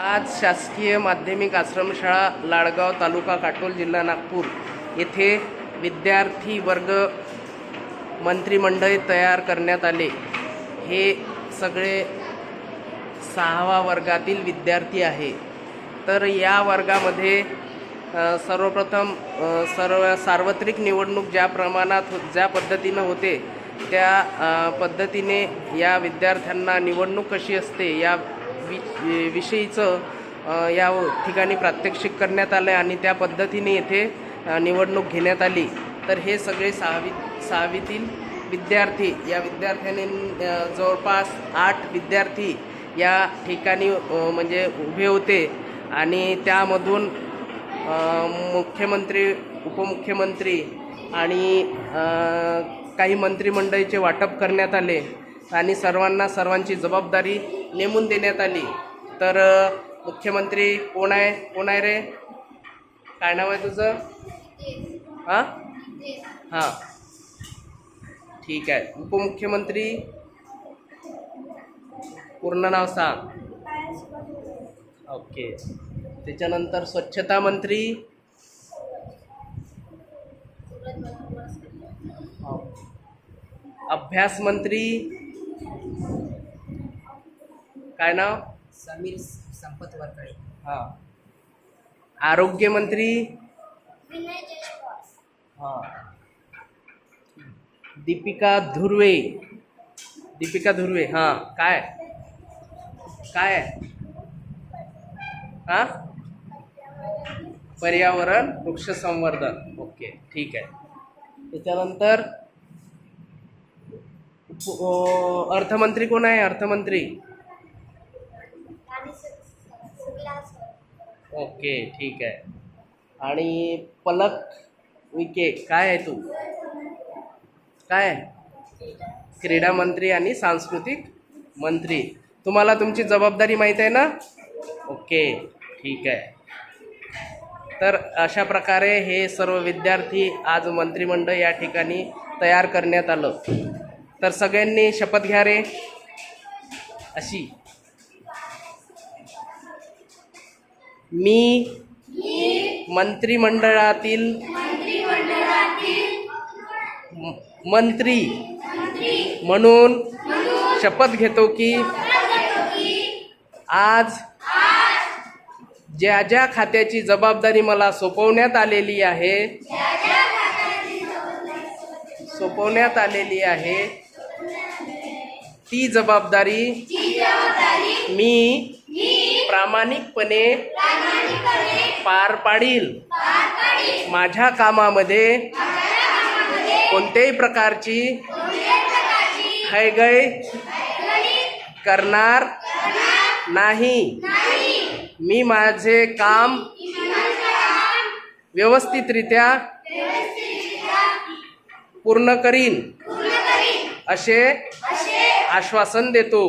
आज शासकीय माध्यमिक आश्रमशाळा लाडगाव तालुका काटोल जिल्हा नागपूर येथे विद्यार्थी वर्ग मंत्रिमंडळ तयार करण्यात आले. हे सगळे सहावा वर्गातील विद्यार्थी आहे. तर या वर्गामध्ये सर्वप्रथम सर्व सार्वत्रिक निवडणूक ज्या प्रमाणात हो-, ज्या पद्धतीनं होते त्या पद्धतीने या विद्यार्थ्यांना निवडणूक कशी असते या वि विषयीचं या ठिकाणी प्रात्यक्षिक करण्यात आलं आणि त्या पद्धतीने येथे निवडणूक घेण्यात आली. तर हे सगळे सहावी सहावीतील विद्यार्थी या विद्यार्थ्यांनी जवळपास आठ विद्यार्थी या ठिकाणी म्हणजे उभे होते आणि त्यामधून मुख्यमंत्री उपमुख्यमंत्री आणि काही मंत्रिमंडळीचे वाटप करण्यात आले. आणि सर्वांना सर्वांची जबाबदारी नेमून देण्यात आली. तर मुख्यमंत्री कोण आहे? कोण आहे रे? काय नाव आहे तुझं? हां? हां. ठीक आहे. उपमुख्यमंत्री? पूर्ण नाव सांग. ओके. त्याच्यानंतर स्वच्छता मंत्री? अभ्यास मंत्री? काय नाव? समीर संपत वरकळे हां. आरोग्य मंत्री? हां. दीपिका धुर्वे. दीपिका धुर्वे हां. काय? काय? आहे हां? पर्यावरण वृक्ष संवर्धन ओके ठीक आहे. त्याच्यानंतर अर्थमंत्री कोण आहे? अर्थमंत्री? ओके ठीक आहे. आणि पलक विके काय आहे तू? काय क्रीडा मंत्री आणि सांस्कृतिक मंत्री. तुम्हाला तुमची जबाबदारी माहीत आहे ना? ओके ठीक आहे. तर अशा प्रकारे हे सर्व विद्यार्थी आज मंत्रिमंडळ या ठिकाणी तयार करण्यात आलं. तर सगळ्यांनी शपथ घ्या रे. अशी. मी मंत्रिमंडळातील म- मंत्री म्हणून शपथ घेतो की आज ज्या ज्या खात्याची जबाबदारी मला सोपवण्यात आलेली आहे सोपवण्यात आलेली आहे ती जबाबदारी मी प्रामाणिकपणे पार पाडील. माझ्या कामामध्ये कोणत्याही प्रकारची हैगय करणार नाही. मी माझे काम व्यवस्थितरित्या पूर्ण करीन. असे आश्वासन देतो.